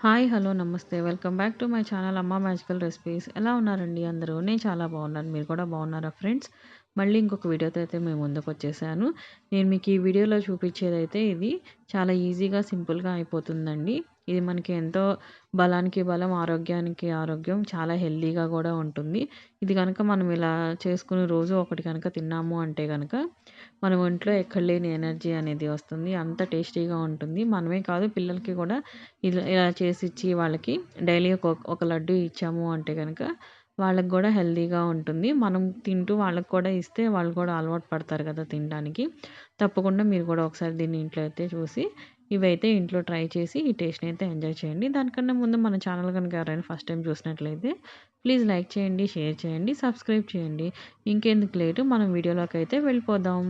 Hi hello నమస్తే. Welcome back to my channel Amma magical recipes. ఎలా ఉన్నారండి అందరూ? నేను చాలా బాగున్నాను. మీరు కూడా బాగున్నారా ఫ్రెండ్స్? మళ్ళీ ఇంకొక వీడియోతో అయితే మేము ముందుకు వచ్చేసాను. నేను మీకు ఈ వీడియోలో చూపించేదైతే ఇది. చాలా ఈజీగా సింపుల్గా అయిపోతుందండి. ఇది మనకి ఎంతో బలానికి బలం ఆరోగ్యానికి ఆరోగ్యం చాలా హెల్దీగా కూడా ఉంటుంది. ఇది కనుక మనం ఇలా చేసుకుని రోజు ఒకటి కనుక తిన్నాము అంటే కనుక మన ఒంట్లో ఎక్కడ లేని ఎనర్జీ అనేది వస్తుంది. అంత టేస్టీగా ఉంటుంది. మనమే కాదు పిల్లలకి కూడా ఇలా ఇలా చేసి ఇచ్చి వాళ్ళకి డైలీ ఒక ఒక లడ్డు ఇచ్చాము అంటే కనుక వాళ్ళకి కూడా హెల్తీగా ఉంటుంది. మనం తింటూ వాళ్ళకి కూడా ఇస్తే వాళ్ళు కూడా అలవాటు పడతారు కదా తినడానికి. తప్పకుండా మీరు కూడా ఒకసారి దీన్ని ఇంట్లో అయితే చూసి ఇవైతే ఇంట్లో ట్రై చేసి ఈ టేస్ట్ని అయితే ఎంజాయ్ చేయండి. దానికన్నా ముందు మన ఛానల్ కనుక ఎవరైనా ఫస్ట్ టైం చూసినట్లయితే ప్లీజ్ లైక్ చేయండి షేర్ చేయండి సబ్స్క్రైబ్ చేయండి. ఇంకెందుకు లేటు మనం వీడియోలోకి అయితే వెళ్ళిపోదాం.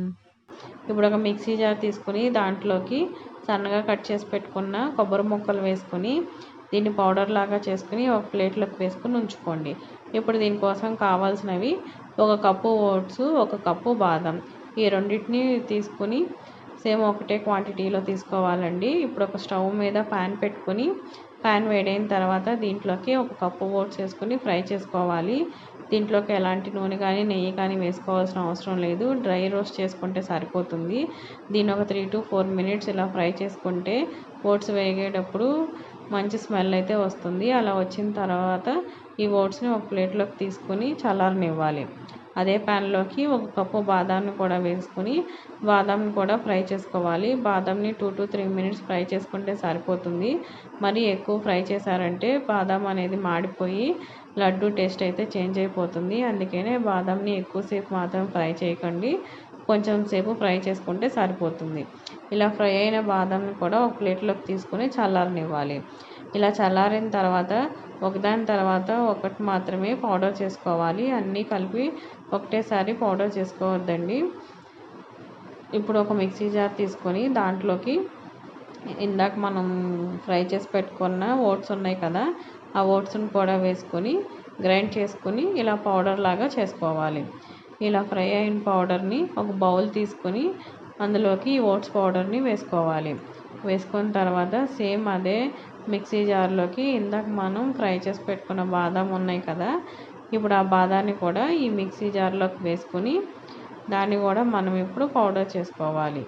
ఇప్పుడు ఒక మిక్సీ జార్ తీసుకుని దాంట్లోకి సన్నగా కట్ చేసి పెట్టుకున్న కొబ్బరి ముక్కలు వేసుకొని దీన్ని పౌడర్ లాగా చేసుకుని ఒక ప్లేట్లోకి వేసుకుని ఉంచుకోండి. ఇప్పుడు దీనికోసం కావాల్సినవి ఒక కప్పు ఓట్స్ ఒక కప్పు బాదం. ఈ రెండింటిని తీసుకుని సేమ్ ఒకటే క్వాంటిటీలో తీసుకోవాలండి. ఇప్పుడు ఒక స్టవ్ మీద ప్యాన్ పెట్టుకుని ప్యాన్ వేడైన తర్వాత దీంట్లోకి ఒక కప్పు ఓట్స్ వేసుకుని ఫ్రై చేసుకోవాలి. దీంట్లోకి ఎలాంటి నూనె కానీ నెయ్యి కానీ వేసుకోవాల్సిన అవసరం లేదు. డ్రై రోస్ట్ చేసుకుంటే సరిపోతుంది. దీన్ని ఒక త్రీ టు ఫోర్ మినిట్స్ ఇలా ఫ్రై చేసుకుంటే ఓట్స్ వేగేటప్పుడు మంచి స్మెల్ అయితే వస్తుంది. అలా వచ్చిన తర్వాత ఈ ఓట్స్ని ఒక ప్లేట్లోకి తీసుకొని చల్లారనివ్వాలి. అదే ప్యాన్లోకి ఒక కప్పు బాదాంని కూడా వేసుకుని బాదాంని కూడా ఫ్రై చేసుకోవాలి. బాదాంని two to three minutes fry చేసుకుంటే సరిపోతుంది. మరి ఎక్కువ ఫ్రై చేశారంటే బాదాం అనేది మాడిపోయి లడ్డు టేస్ట్ అయితే చేంజ్ అయిపోతుంది. అందుకనే బాదాంని ఎక్కువసేపు మాత్రం ఫ్రై చేయకండి. కొంచెం సేపు ఫ్రై చేసుకుంటే సరిపోతుంది. ఇలా ఫ్రై అయిన బాదంని కూడా ఒక ప్లేట్లోకి తీసుకొని చల్లారనివ్వాలి. ఇలా చల్లారిన తర్వాత ఒకదాని తర్వాత ఒకటి మాత్రమే పౌడర్ చేసుకోవాలి. అన్నీ కలిపి ఒకటేసారి పౌడర్ చేసుకోవద్దండి. ఇప్పుడు ఒక మిక్సీ జార్ తీసుకొని దాంట్లోకి ఇందాక మనం ఫ్రై చేసి పెట్టుకున్న ఓట్స్ ఉన్నాయి కదా ఆ ఓట్స్ని కూడా వేసుకొని గ్రైండ్ చేసుకొని ఇలా పౌడర్ లాగా చేసుకోవాలి. ఇలా ఫ్రై అయిన పౌడర్ని ఒక బౌల్ తీసుకొని అందులోకి ఓట్స్ పౌడర్ని వేసుకోవాలి. వేసుకున్న తర్వాత సేమ్ అదే మిక్సీ జార్లోకి ఇందాక మనం ఫ్రై చేసి పెట్టుకున్న బాదం ఉన్నాయి కదా ఇప్పుడు ఆ బాదాన్ని కూడా ఈ మిక్సీ జార్లోకి వేసుకుని దాన్ని కూడా మనం ఇప్పుడు పౌడర్ చేసుకోవాలి.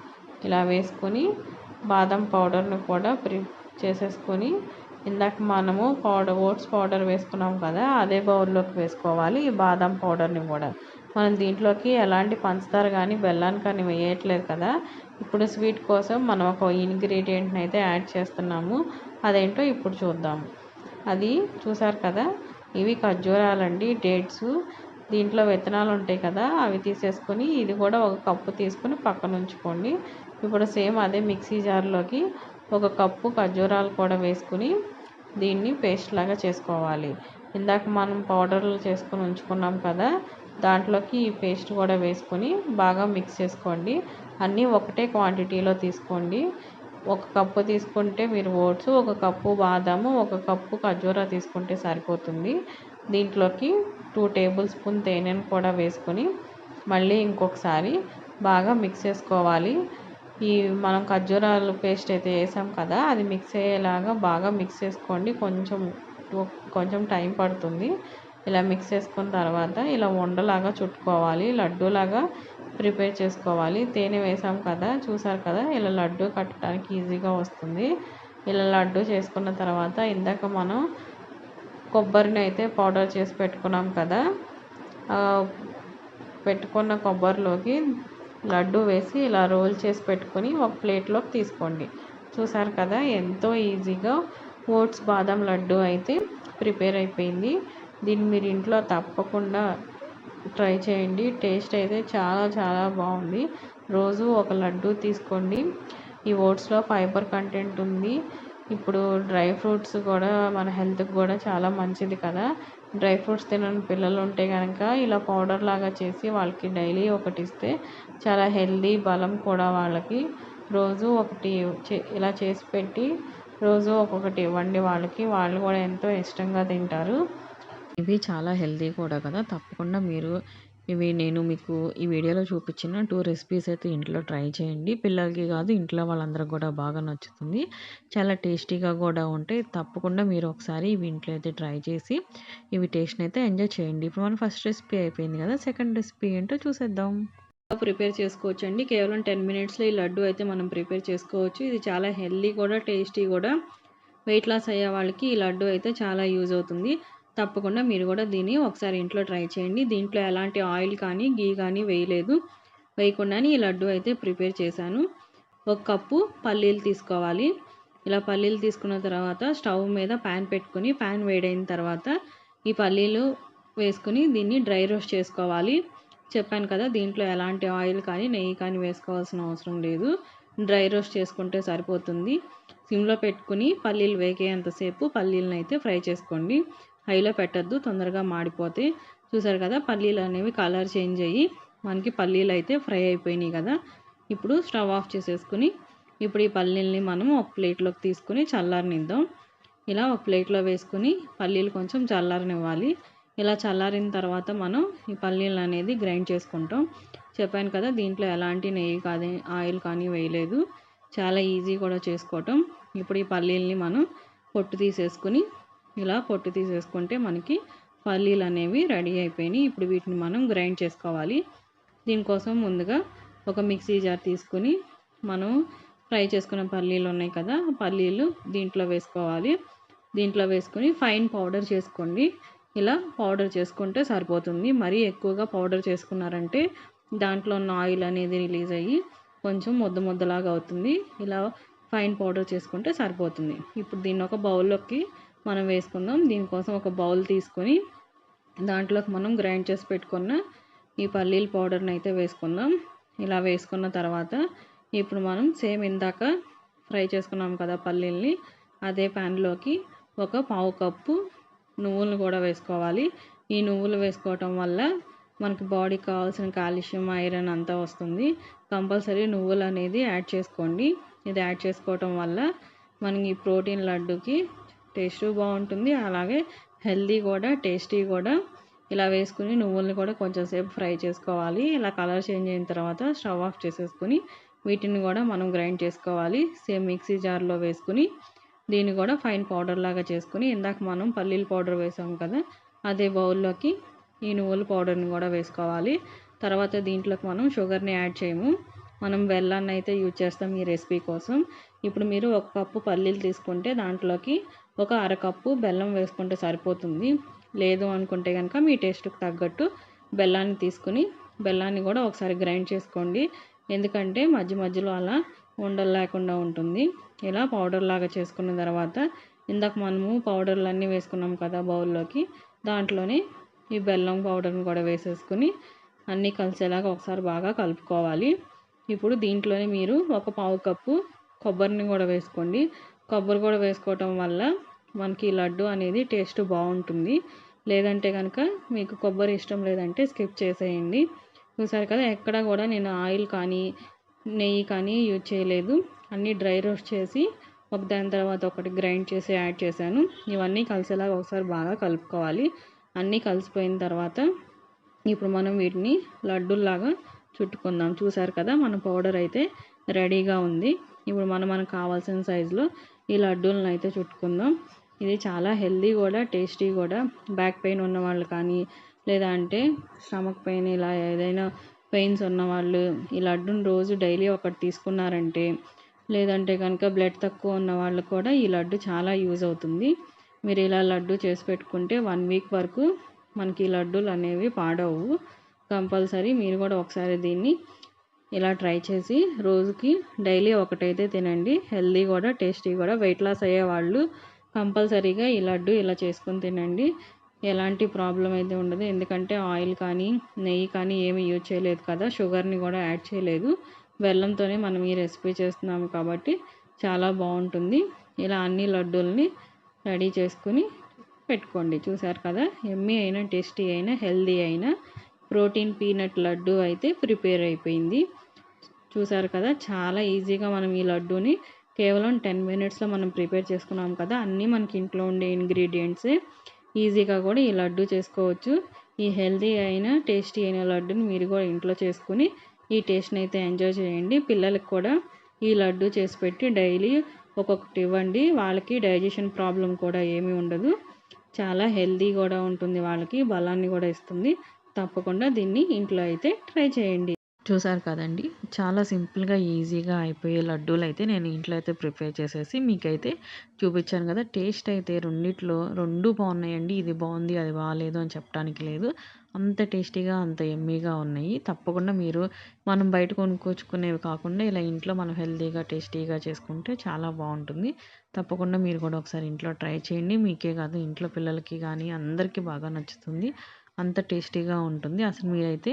ఇలా వేసుకుని బాదం పౌడర్ని కూడా ప్రి చేసేసుకొని ఇందాక మనము పౌడర్ ఓట్స్ పౌడర్ వేసుకున్నాం కదా అదే బౌల్లోకి వేసుకోవాలి ఈ బాదం పౌడర్ని కూడా. మనం దీంట్లోకి ఎలాంటి పంచదార కానీ బెల్లాన్ని కానీ వేయట్లేదు కదా. ఇప్పుడు స్వీట్ కోసం మనం ఒక ఇంగ్రీడియంట్ని అయితే యాడ్ చేస్తున్నాము. అదేంటో ఇప్పుడు చూద్దాము అది చూసారు కదా? ఇవి ఖర్జూరాలండి డేట్స్. దీంట్లో విత్తనాలు ఉంటాయి కదా అవి తీసేసుకొని ఇది కూడా ఒక కప్పు తీసుకొని పక్కన ఉంచుకోండి. ఇప్పుడు సేమ్ అదే మిక్సీ జార్లోకి ఒక కప్పు ఖర్జూరాలు కూడా వేసుకుని దీన్ని పేస్ట్ లాగా చేసుకోవాలి. ఇందాక మనం పౌడర్లు చేసుకొని ఉంచుకున్నాం కదా దాంట్లోకి ఈ పేస్ట్ కూడా వేసుకొని బాగా మిక్స్ చేసుకోండి. అన్నీ ఒకటే క్వాంటిటీలో తీసుకోండి. ఒక కప్పు తీసుకుంటే మీరు ఓట్స్ ఒక కప్పు బాదాము ఒక కప్పు ఖర్జూరా తీసుకుంటే సరిపోతుంది. దీంట్లోకి టూ టేబుల్ స్పూన్ తేనెను కూడా వేసుకొని మళ్ళీ ఇంకొకసారి బాగా మిక్స్ చేసుకోవాలి. ఈ మనం ఖర్జూరాలు పేస్ట్ అయితే వేసాం కదా అది మిక్స్ అయ్యేలాగా బాగా మిక్స్ చేసుకోండి. కొంచెం కొంచెం టైం పడుతుంది. ఇలా మిక్స్ చేసుకున్న తర్వాత ఇలా ఉండలాగా చుట్టుకోవాలి లడ్డూలాగా ప్రిపేర్ చేసుకోవాలి. తేనె వేసాం కదా చూసారు కదా ఇలా లడ్డు కట్టడానికి ఈజీగా వస్తుంది. ఇలా లడ్డు చేసుకున్న తర్వాత ఇందాక మనం కొబ్బరిని అయితే పౌడర్ చేసి పెట్టుకున్నాం కదా పెట్టుకున్న కొబ్బరిలోకి లడ్డు వేసి ఇలా రోల్ చేసి పెట్టుకొని ఒక ప్లేట్లోకి తీసుకోండి. చూసారు కదా ఎంతో ఈజీగా ఓట్స్ బాదం లడ్డు అయితే ప్రిపేర్ అయిపోయింది. దీన్ని మీరు ఇంట్లో తప్పకుండా ట్రై చేయండి. టేస్ట్ అయితే చాలా చాలా బాగుంది. రోజు ఒక లడ్డు తీసుకోండి. ఈ ఓట్స్లో ఫైబర్ కంటెంట్ ఉంది. ఇప్పుడు డ్రై ఫ్రూట్స్ కూడా మన హెల్త్కి కూడా చాలా మంచిది కదా. డ్రై ఫ్రూట్స్ తినని పిల్లలు ఉంటే కనుక ఇలా పౌడర్ లాగా చేసి వాళ్ళకి డైలీ ఒకటి ఇస్తే చాలా హెల్దీ బలం కూడా వాళ్ళకి. రోజు ఒకటి ఇలా చేసి పెట్టి రోజు ఒక్కొక్కటి ఇవ్వండి వాళ్ళకి. వాళ్ళు కూడా ఎంతో ఇష్టంగా తింటారు. ఇవి చాలా హెల్తీ కూడా కదా. తప్పకుండా మీరు ఇవి నేను మీకు ఈ వీడియోలో చూపించిన టూ రెసిపీస్ అయితే ఇంట్లో ట్రై చేయండి. పిల్లలకి కాదు ఇంట్లో వాళ్ళందరికి కూడా బాగా నచ్చుతుంది. చాలా టేస్టీగా కూడా ఉంటాయి. తప్పకుండా మీరు ఒకసారి ఇవి ఇంట్లో అయితే ట్రై చేసి ఇవి టేస్ట్ని అయితే ఎంజాయ్ చేయండి. ఇప్పుడు మన ఫస్ట్ రెసిపీ అయిపోయింది కదా. సెకండ్ రెసిపీ ఏంటో చూసేద్దాం. ప్రిపేర్ చేసుకోవచ్చు అండి కేవలం టెన్ మినిట్స్లో ఈ లడ్డు అయితే మనం ప్రిపేర్ చేసుకోవచ్చు. ఇది చాలా హెల్దీ కూడా టేస్టీ కూడా. వెయిట్ లాస్ అయ్యే వాళ్ళకి ఈ లడ్డు అయితే చాలా యూజ్ అవుతుంది. తప్పకుండా మీరు కూడా దీన్ని ఒకసారి ఇంట్లో ట్రై చేయండి. దీంట్లో ఎలాంటి ఆయిల్ కానీ గీ కానీ వేయలేదు. వేయకుండానే ఈ లడ్డు అయితే ప్రిపేర్ చేశాను. ఒక కప్పు పల్లీలు తీసుకోవాలి. ఇలా పల్లీలు తీసుకున్న తర్వాత స్టవ్ మీద ప్యాన్ పెట్టుకుని ప్యాన్ వేడైన తర్వాత ఈ పల్లీలు వేసుకుని దీన్ని డ్రై రోస్ట్ చేసుకోవాలి. చెప్పాను కదా దీంట్లో ఎలాంటి ఆయిల్ కానీ నెయ్యి కానీ వేసుకోవాల్సిన అవసరం లేదు. డ్రై రోస్ట్ చేసుకుంటే సరిపోతుంది. సిమ్లో పెట్టుకుని పల్లీలు వేగేంతసేపు పల్లీలను అయితే ఫ్రై చేసుకోండి. హైలో పెట్టద్దు తొందరగా మాడిపోతే చూసారు కదా పల్లీలు అనేవి కలర్ చేంజ్ అయ్యి మనకి పల్లీలు అయితే ఫ్రై అయిపోయినాయి కదా. ఇప్పుడు స్టవ్ ఆఫ్ చేసేసుకుని ఇప్పుడు ఈ పల్లీల్ని మనం ఒక ప్లేట్లోకి తీసుకుని చల్లారనిద్దాం. ఇలా ఒక ప్లేట్లో వేసుకుని పల్లీలు కొంచెం చల్లారనివ్వాలి. ఇలా చల్లారిన తర్వాత మనం ఈ పల్లీలు అనేది గ్రైండ్ చేసుకుంటాం. చెప్పాను కదా దీంట్లో ఎలాంటి నెయ్యి కానీ ఆయిల్ కానీ వేయలేదు. చాలా ఈజీ కూడా చేసుకోవటం. ఇప్పుడు ఈ పల్లీల్ని మనం పొట్టు తీసేసుకుని ఇలా పొట్టు తీసేసుకుంటే మనకి పల్లీలు అనేవి రెడీ అయిపోయినాయి. ఇప్పుడు వీటిని మనం గ్రైండ్ చేసుకోవాలి. దీనికోసం ముందుగా ఒక మిక్సీ జార్ తీసుకుని మనం ఫ్రై చేసుకున్న పల్లీలు ఉన్నాయి కదా పల్లీలు దీంట్లో వేసుకోవాలి. దీంట్లో వేసుకుని ఫైన్ పౌడర్ చేసుకోండి. ఇలా పౌడర్ చేసుకుంటే సరిపోతుంది. మరీ ఎక్కువగా పౌడర్ చేసుకున్నారంటే దాంట్లో ఉన్న ఆయిల్ అనేది రిలీజ్ అయ్యి కొంచెం ముద్ద ముద్దలాగా అవుతుంది. ఇలా ఫైన్ పౌడర్ చేసుకుంటే సరిపోతుంది. ఇప్పుడు దీన్ని ఒక బౌల్లోకి మనం వేసుకుందాం దీనికోసం ఒక బౌల్ తీసుకొని దాంట్లోకి మనం గ్రైండ్ చేసి పెట్టుకున్న ఈ పల్లీల పౌడర్ని అయితే వేసుకుందాం. ఇలా వేసుకున్న తర్వాత ఇప్పుడు మనం సేమ్ ఇందాక ఫ్రై చేసుకున్నాం కదా పల్లీల్ని అదే ప్యాన్లోకి ఒక పావు కప్పు నువ్వులను కూడా వేసుకోవాలి. ఈ నువ్వులు వేసుకోవటం వల్ల మనకి బాడీకి కావాల్సిన కాల్షియం ఐరన్ అంతా వస్తుంది. కంపల్సరీ నువ్వులు అనేది యాడ్ చేసుకోండి. ఇది యాడ్ చేసుకోవటం వల్ల మనకి ప్రోటీన్ లడ్డుకి టేస్ట్ బాగుంటుంది. అలాగే హెల్దీ కూడా టేస్టీ కూడా. ఇలా వేసుకుని నువ్వుల్ని కూడా కొంచెం సేపు ఫ్రై చేసుకోవాలి. ఇలా కలర్ చేంజ్ అయిన తర్వాత స్టవ్ ఆఫ్ చేసేసుకుని వీటిని కూడా మనం గ్రైండ్ చేసుకోవాలి. సేమ్ మిక్సీ జార్లో వేసుకుని దీన్ని కూడా ఫైన్ పౌడర్ లాగా చేసుకుని ఇందాక మనం పల్లీల పౌడర్ వేసాం కదా అదే బౌల్లోకి ఈ నువ్వుల పౌడర్ని కూడా వేసుకోవాలి. తర్వాత దీంట్లోకి మనం షుగర్ని యాడ్ చేయము. మనం బెల్లాన్ని అయితే యూజ్ చేస్తాం ఈ రెసిపీ కోసం. ఇప్పుడు మీరు ఒక కప్పు పల్లీలు తీసుకుంటే దాంట్లోకి ఒక అరకప్పు బెల్లం వేసుకుంటే సరిపోతుంది. లేదు అనుకుంటే కనుక మీ టేస్ట్కి తగ్గట్టు బెల్లాన్ని తీసుకుని బెల్లాన్ని కూడా ఒకసారి గ్రైండ్ చేసుకోండి. ఎందుకంటే మధ్య మధ్యలో అలా ఉండలు లేకుండా ఉంటుంది. ఇలా పౌడర్ లాగా చేసుకున్న తర్వాత ఇందాక మనము పౌడర్లు అన్నీ వేసుకున్నాం కదా బౌల్లోకి దాంట్లోనే ఈ బెల్లం పౌడర్ని కూడా వేసేసుకుని అన్నీ కలిసేలాగా ఒకసారి బాగా కలుపుకోవాలి. ఇప్పుడు దీంట్లోనే మీరు ఒక పావు కప్పు కొబ్బరిని కూడా వేసుకోండి. కొబ్బరి కూడా వేసుకోవటం వల్ల మనకి లడ్డు అనేది టేస్ట్ బాగుంటుంది. లేదంటే కనుక మీకు కొబ్బరి ఇష్టం లేదంటే స్కిప్ చేసేయండి. చూసారు కదా ఎక్కడ కూడా నేను ఆయిల్ కానీ నెయ్యి కానీ యూజ్ చేయలేదు. అన్నీ డ్రై రోస్ట్ చేసి ఒక దాని తర్వాత ఒకటి గ్రైండ్ చేసి యాడ్ చేశాను. ఇవన్నీ కలిసేలాగా ఒకసారి బాగా కలుపుకోవాలి. అన్నీ కలిసిపోయిన తర్వాత ఇప్పుడు మనం వీటిని లడ్డూల్లాగా చుట్టుకుందాం. చూసారు కదా మన పౌడర్ అయితే రెడీగా ఉంది. ఇప్పుడు మనం మనకు కావాల్సిన సైజులో ఈ లడ్డూలను అయితే చుట్టుకుందాం. ఇది చాలా హెల్దీ కూడా టేస్టీ కూడా. బ్యాక్ పెయిన్ ఉన్న వాళ్ళు కానీ లేదా అంటే స్టమక్ పెయిన్ ఇలా ఏదైనా పెయిన్స్ ఉన్నవాళ్ళు ఈ లడ్డుని రోజు డైలీ ఒకటి తీసుకున్నారంటే లేదంటే కనుక బ్లడ్ తక్కువ ఉన్న వాళ్ళు కూడా ఈ లడ్డు చాలా యూజ్ అవుతుంది. మీరు ఇలా లడ్డు చేసి పెట్టుకుంటే వన్ వీక్ వరకు మనకి లడ్డూలు అనేవి పాడవు. కంపల్సరీ మీరు కూడా ఒకసారి దీన్ని ఇలా ట్రై చేసి రోజుకి డైలీ ఒకటైతే తినండి. హెల్దీ కూడా టేస్టీ కూడా. వెయిట్ లాస్ అయ్యే వాళ్ళు కంపల్సరీగా ఈ లడ్డు ఇలా చేసుకొని తినండి. ఎలాంటి ప్రాబ్లం అయితే ఉండదు. ఎందుకంటే ఆయిల్ కానీ నెయ్యి కానీ ఏమి యూజ్ చేయలేదు కదా. షుగర్ని కూడా యాడ్ చేయలేదు. బెల్లంతోనే మనం ఈ రెసిపీ చేస్తున్నాము కాబట్టి చాలా బాగుంటుంది. ఇలా అన్ని లడ్డూల్ని రెడీ చేసుకుని పెట్టుకోండి. చూసారు కదా? ఎమ్మీ అయినా టేస్టీ అయినా హెల్దీ అయినా ప్రోటీన్ పీనట్ లడ్డు అయితే ప్రిపేర్ అయిపోయింది. చూసారు కదా చాలా ఈజీగా మనం ఈ లడ్డూని కేవలం టెన్ మినిట్స్లో మనం ప్రిపేర్ చేసుకున్నాం కదా అన్నీ మనకి ఇంట్లో ఉండే ఇంగ్రీడియంట్స్. ఈజీగా కూడా ఈ లడ్డు చేసుకోవచ్చు. ఈ హెల్దీ అయిన టేస్టీ అయిన లడ్డుని మీరు కూడా ఇంట్లో చేసుకుని ఈ టేస్ట్ని అయితే ఎంజాయ్ చేయండి. పిల్లలకు కూడా ఈ లడ్డు చేసి పెట్టి డైలీ ఒక్కొక్కటి ఇవ్వండి. వాళ్ళకి డైజెషన్ ప్రాబ్లం కూడా ఏమీ ఉండదు. చాలా హెల్దీ కూడా ఉంటుంది వాళ్ళకి బలాన్ని కూడా ఇస్తుంది. తప్పకుండా దీన్ని ఇంట్లో అయితే ట్రై చేయండి. చూసారు కదండి చాలా సింపుల్గా ఈజీగా అయిపోయే లడ్డూలు అయితే నేను ఇంట్లో అయితే ప్రిపేర్ చేసేసి మీకైతే చూపించాను కదా టేస్ట్ అయితే రెండిట్లో రెండు బాగున్నాయండి. ఇది బాగుంది అది బాగాలేదు అని చెప్పడానికి లేదు. అంత టేస్టీగా అంత ఎమ్మీగా ఉన్నాయి. తప్పకుండా మీరు మనం బయట కొనుక్కొచ్చుకునేవి కాకుండా ఇలా ఇంట్లో మనం హెల్తీగా టేస్టీగా చేసుకుంటే చాలా బాగుంటుంది. తప్పకుండా మీరు కూడా ఒకసారి ఇంట్లో ట్రై చేయండి. మీకే కాదు ఇంట్లో పిల్లలకి కానీ అందరికీ బాగా నచ్చుతుంది. అంత టేస్టీగా ఉంటుంది. అసలు మీరైతే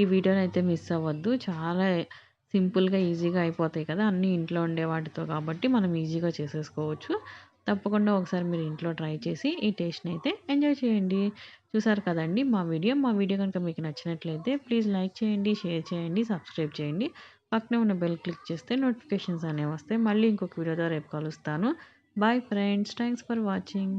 ఈ వీడియోని అయితే మిస్ అవ్వద్దు. చాలా సింపుల్గా ఈజీగా అయిపోతాయి కదా అన్నీ ఇంట్లో ఉండే వాటితో కాబట్టి మనం ఈజీగా చేసేసుకోవచ్చు. తప్పకుండా ఒకసారి మీరు ఇంట్లో ట్రై చేసి ఈ టేస్ట్ని అయితే ఎంజాయ్ చేయండి. చూసారు కదండి మా వీడియో. మా వీడియో కనుక మీకు నచ్చినట్లయితే ప్లీజ్ లైక్ చేయండి షేర్ చేయండి సబ్స్క్రైబ్ చేయండి. పక్కనే ఉన్న బెల్ క్లిక్ చేస్తే నోటిఫికేషన్స్ అనేవి వస్తాయి. మళ్ళీ ఇంకొక వీడియో ద్వారా రేపు కలుస్తాను. Bye friends. Thanks for watching.